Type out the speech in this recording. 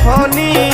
এখনই